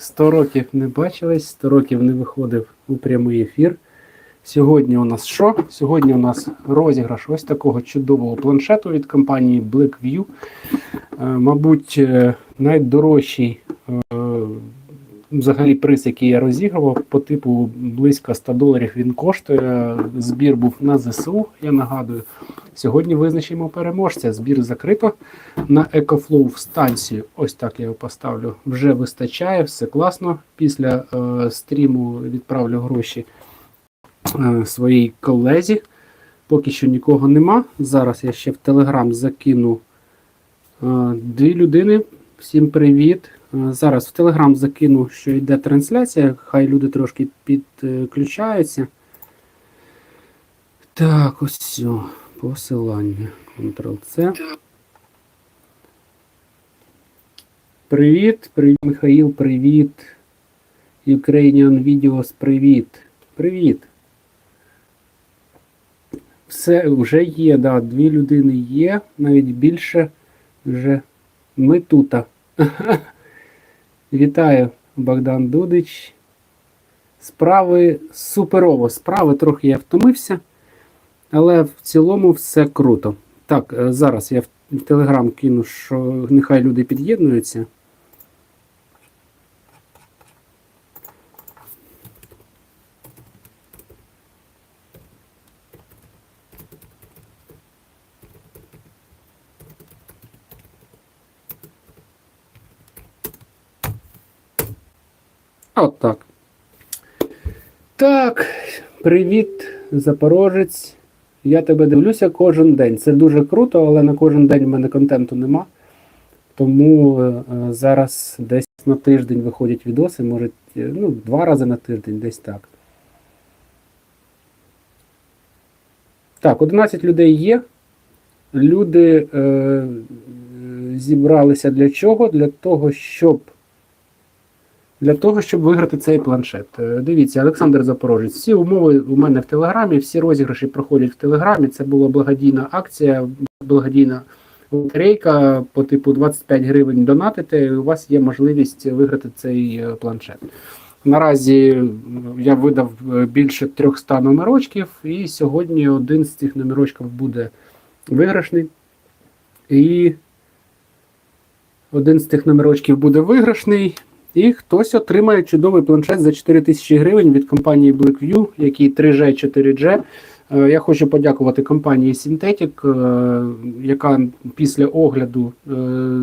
100 років не бачились, 100 років не виходив у прямий ефір. Сьогодні у нас що? Сьогодні у нас розіграш ось такого чудового планшету від компанії Blackview. Е, Мабуть, е, найдорожчий е, взагалі приз, який я розігрував, по типу близько 100 доларів він коштує. Збір був на ЗСУ, я нагадую. Сьогодні визначимо переможця. Збір закрито на EcoFlow станцію. Ось так я його поставлю. Вже вистачає, все класно. Після е, стріму відправлю гроші е, своїй колезі. Поки що нікого нема. Зараз я ще в Телеграм закину е, дві людини. Всім привіт. Е, Зараз в Телеграм закину, що йде трансляція. Хай люди трошки підключаються. Так, ось все. Посилання. Ctrl-C. Привіт, привіт, Михаїл, привіт. Ukrainian Videos, привіт. Привіт. Все вже є, да, дві людини є, навіть більше вже ми тута. Вітаю, Богдан Дудич. Справи суперово. Справи трохи я втомився, але в цілому все круто. Так, е, зараз я в Телеграм кину, що нехай люди під'єднуються. От так. Так, привіт, Запорожець. Я тебе дивлюся кожен день. Це дуже круто, але на кожен день в мене контенту нема. Тому е, е, зараз десь на тиждень виходять відоси, може, е, ну, два рази на тиждень, десь так. Так, 11 людей є. Люди е, зібралися для чого? Для того, щоб для того, щоб виграти цей планшет. Е, Дивіться, Олександр Запорожець. Всі умови у мене в Телеграмі, всі розіграші проходять в Телеграмі. Це була благодійна акція, благодійна лотерейка по типу 25 гривень донатите. і У вас є можливість виграти цей е, планшет. Наразі я видав е, більше 300 номерочків, і сьогодні один з цих номерочків буде виграшний. І один з тих номерочків буде виграшний. І хтось отримає чудовий планшет за 4 тисячі гривень від компанії Blackview, який 3G 4G. Е, Я хочу подякувати компанії Synthetic, е, яка після огляду е,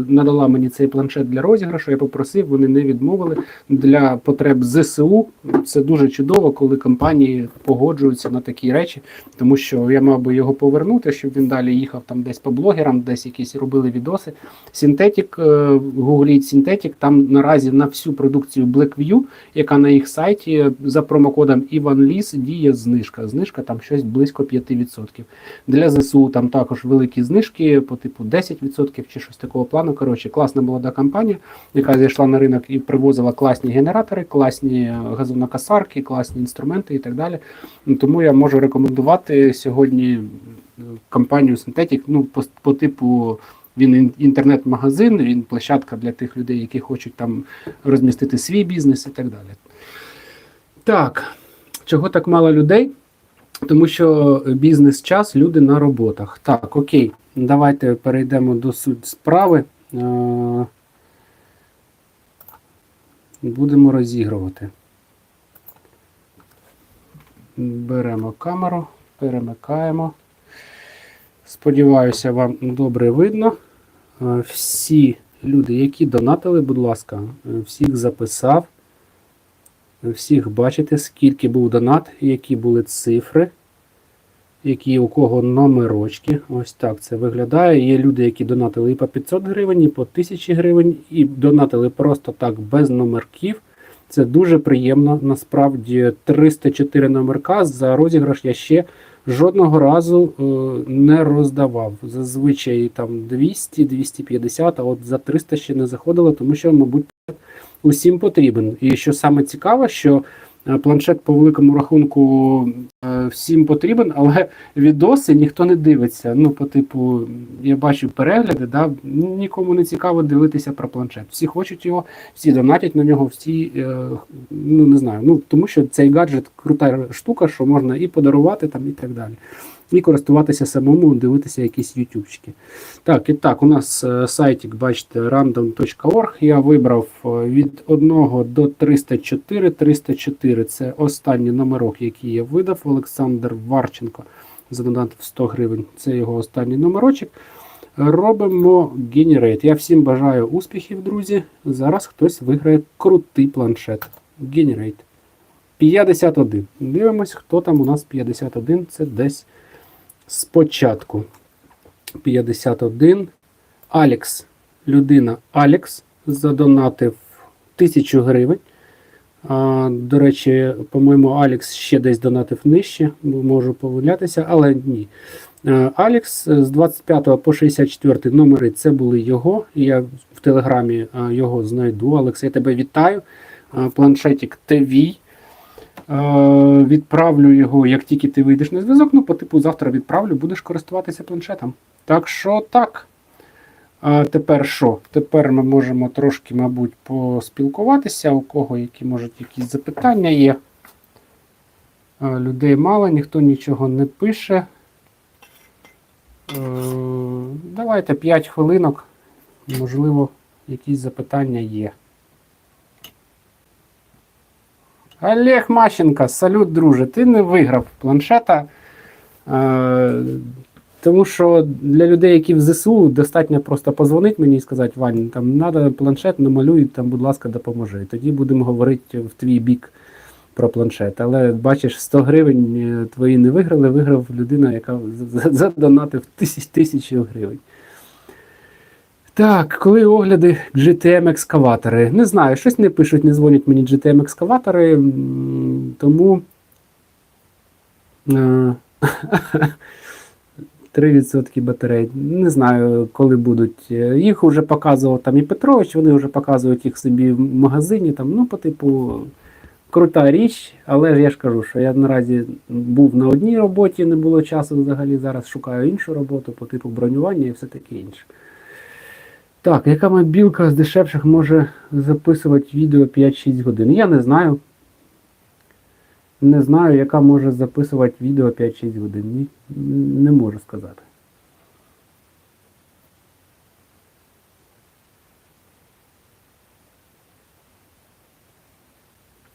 надала мені цей планшет для розіграшу. Я попросив, вони не відмовили для потреб ЗСУ. Це дуже чудово, коли компанії погоджуються на такі речі, тому що я мав би його повернути, щоб він далі їхав там десь по блогерам, десь якісь робили відоси. Synthetic, гугліть Synthetic, там наразі на всю продукцію Blackview, яка на їх сайті за промокодом IvanLis діє знижка. Знижка там щось близько 5%. Для ЗСУ там також великі знижки по типу 10% чи щось такого плану. Коротше, класна молода компанія, яка зайшла на ринок і привозила класні генератори, класні газонокосарки, класні інструменти і так далі. Тому я можу рекомендувати сьогодні е, компанію Synthetic, ну, по, по типу. Він інтернет-магазин, він площадка для тих людей, які хочуть там розмістити свій бізнес і так далі. Так, чого так мало людей? Тому що бізнес-час, люди на роботах. Так, окей, давайте перейдемо до суть справи. Е, Будемо розігрувати. Беремо камеру, перемикаємо. Сподіваюся, вам добре видно. Е, Всі люди, які донатили, будь ласка, е, всіх записав. Всіх бачите, скільки був донат, які були цифри, які у кого номерочки. Ось так це виглядає. Є люди, які донатили і по 500 гривень, і по 1000 гривень, і донатили просто так без номерків. Це дуже приємно. Насправді 304 номерка за розіграш я ще жодного разу е, не роздавав. Зазвичай там 200-250, а от за 300 ще не заходило, тому що, мабуть, усім потрібен. І що саме цікаве, що е, планшет по великому рахунку е, всім потрібен, але відоси ніхто не дивиться. Ну, по типу, я бачу перегляди, да, нікому не цікаво дивитися про планшет. Всі хочуть його, всі донатять на нього, всі, е, ну не знаю, ну тому що цей гаджет крута штука, що можна і подарувати там, і так далі. І користуватися самому, дивитися якісь ютубчики. Так, і так, у нас е, сайтик, бачите, random.org. Я вибрав е, від 1 до 304. 304 це останній номерок, який я видав. Олександр Варченко задонатив 100 гривень. Це його останній номерочок. Робимо Generate. Я всім бажаю успіхів, друзі. Зараз хтось виграє крутий планшет. Generate. 51. Дивимось, хто там у нас 51. Це десь спочатку. 51. Алекс. Людина Алекс задонатив 1000 гривень. А, до речі, по-моєму, Алекс ще десь донатив нижче, можу помилятися, але ні. Е, Алекс з 25 по 64 номери це були його. Я в телеграмі е, його знайду. Алекс, я тебе вітаю. Е, Планшетик твій. Е, Відправлю його, як тільки ти вийдеш на зв'язок. Ну, по типу завтра відправлю, будеш користуватися планшетом. Так що так. А тепер що? Тепер ми можемо трошки, мабуть, поспілкуватися, у кого які можуть якісь запитання є. Людей мало, ніхто нічого не пише. Е, Давайте 5 хвилинок. Можливо, якісь запитання є. Олег Мащенко, салют, друже. Ти не виграв планшета. Е, тому що для людей, які в ЗСУ, достатньо просто позвонити мені і сказати, Вань, там треба планшет, намалюй, там, будь ласка, допоможи. Тоді будемо говорити в твій бік про планшет. Але бачиш, 100 гривень е, твої не виграли, виграв людина, яка задонатив тисяч тисячу гривень. Так, коли огляди GTM екскаватори? Не знаю, щось не пишуть, не дзвонять мені GTM екскаватори, тому. е, 3% батарей. Не знаю, коли будуть. Е, Їх вже показував там і Петрович, вони вже показують їх собі в магазині. Там, ну, по типу, крута річ, але я ж кажу, що я наразі був на одній роботі, не було часу взагалі. Зараз шукаю іншу роботу по типу бронювання і все таке інше. Так, яка мобілка з дешевших може записувати відео 5-6 годин? Я не знаю. Не знаю, яка може записувати відео 5-6 годин. Не можу сказати.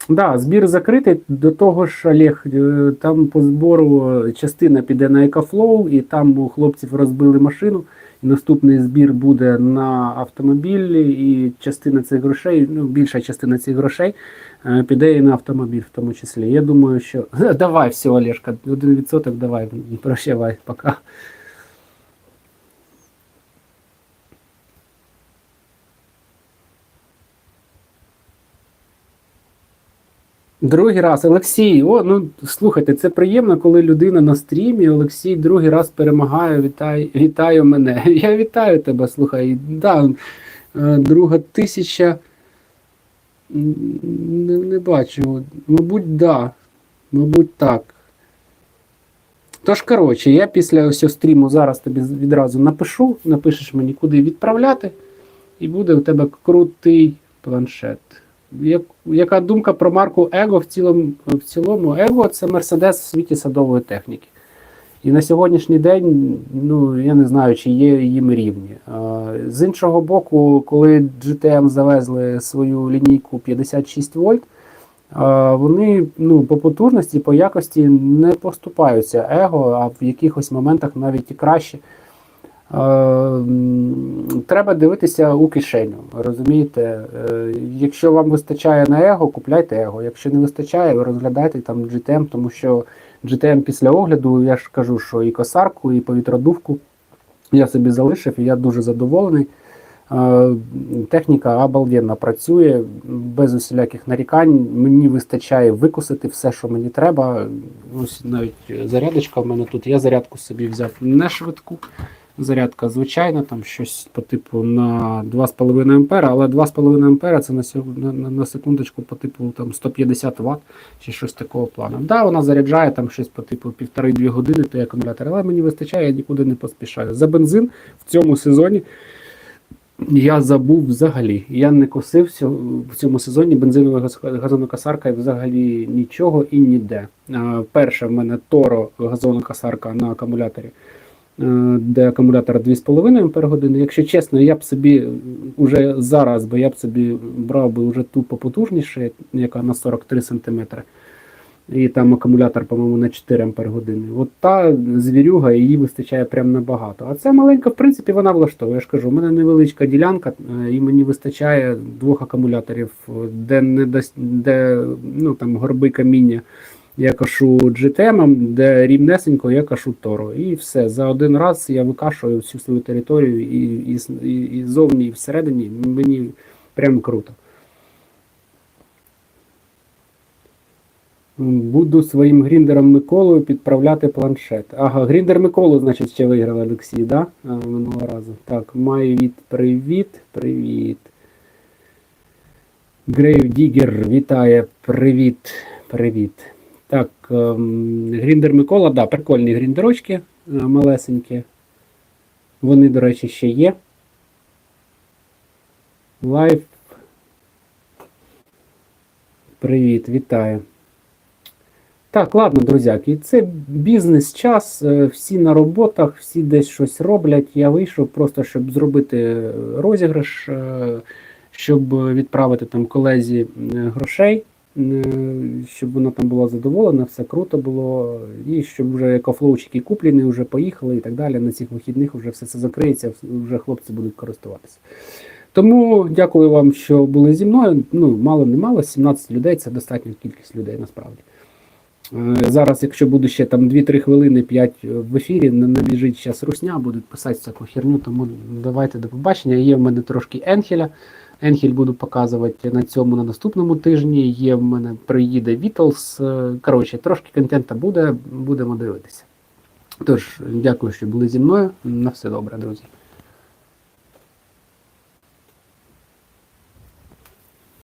Да, збір закритий. До того ж, Олег, е, там по збору частина піде на Екофлоу, і там у хлопців розбили машину. І наступний збір буде на автомобілі, і частина цих грошей, ну більша частина цих грошей е, піде і на автомобіль в тому числі. Я думаю, що давай все, Олешка, один відсоток давай, прощавай, пока. Другий раз, Олексій, о, ну слухайте, це приємно, коли людина на стрімі. Олексій другий раз перемагає. Вітаю, вітаю мене. Я вітаю тебе, слухай. Да, е, друга тисяча. Не, не бачу. Мабуть, да. Мабуть, так. Тож, коротше, я після ось стріму зараз тобі відразу напишу, напишеш мені, куди відправляти, і буде у тебе крутий планшет. Як, яка думка про марку Его в цілому, в цілому? Его це Мерседес в світі садової техніки. І на сьогоднішній день, ну я не знаю, чи є їм рівні. З іншого боку, коли GTM завезли свою лінійку 56 вольт, вони ну, по потужності, по якості не поступаються его, а в якихось моментах навіть і краще. Е, Треба дивитися у кишеню. Розумієте, Е, якщо вам вистачає на его, купляйте его. Якщо не вистачає, розглядайте там GTM, тому що GTM після огляду, я ж кажу, що і косарку, і повітродувку я собі залишив, і я дуже задоволений. Е, Техніка обалденно працює, без усіляких нарікань. Мені вистачає викусити все, що мені треба. Ось навіть зарядочка в мене тут. Я зарядку собі взяв не швидку. Зарядка звичайна, там щось по типу на 2,5 ампера, але 2,5 ампера це на, на, секундочку по типу там 150 Вт чи щось такого плану. Да, вона заряджає там щось по типу півтори-дві години той акумулятор, але мені вистачає, я нікуди не поспішаю. За бензин в цьому сезоні я забув взагалі. Я не косив в цьому сезоні бензиновою газ- газонокосаркою взагалі нічого і ніде. Перше в мене Торо газонокосарка на акумуляторі, де акумулятор 2,5 Ампер-години. Якщо чесно, я б собі вже зараз би я б собі брав би вже ту попотужніше, яка на 43 см. І там акумулятор, по-моєму, на 4 ампер години. От та звірюга, її вистачає прям набагато. А це маленька, в принципі, вона влаштовує. Я ж кажу, у мене невеличка ділянка, е, і мені вистачає двох акумуляторів, е, де не де ну, там горби каміння. Я кашу GTM, де рівнесенько я кашу Торо. І все. За один раз я викашую всю свою територію і, і, і, зовні, і всередині. Мені прям круто. Буду своїм гріндером Миколою підправляти планшет. Ага, гріндер Миколу, значить, ще виграв Олексій, да? Минулого разу. Так, маю від привіт. Привіт. Грейв Дігер вітає. Привіт. Привіт. Так, ем, гріндер Микола, да, прикольні гріндерочки е, малесенькі. Вони, до речі, ще є. Лайф. Привіт, вітаю. Так, ладно, друзяки, це бізнес-час, е, всі на роботах, всі десь щось роблять. Я вийшов просто, щоб зробити е, розіграш, щоб відправити там колезі грошей, щоб вона там була задоволена, все круто було, і щоб вже екофлоучики куплені, вже поїхали і так далі. На цих вихідних вже все це закриється, вже хлопці будуть користуватися. Тому дякую вам, що були зі мною. Ну, мало не мало, 17 людей це достатня кількість людей насправді. Е, Зараз, якщо буде ще там 2-3 хвилини, 5 в ефірі, набіжить зараз русня, будуть писати всяку херню, тому давайте до побачення. Є в мене трошки Енхеля. Енхель буду показувати на цьому на наступному тижні. Є в мене приїде Вітлс. Коротше, трошки контента буде, будемо дивитися. Тож, дякую, що були зі мною. На все добре, друзі.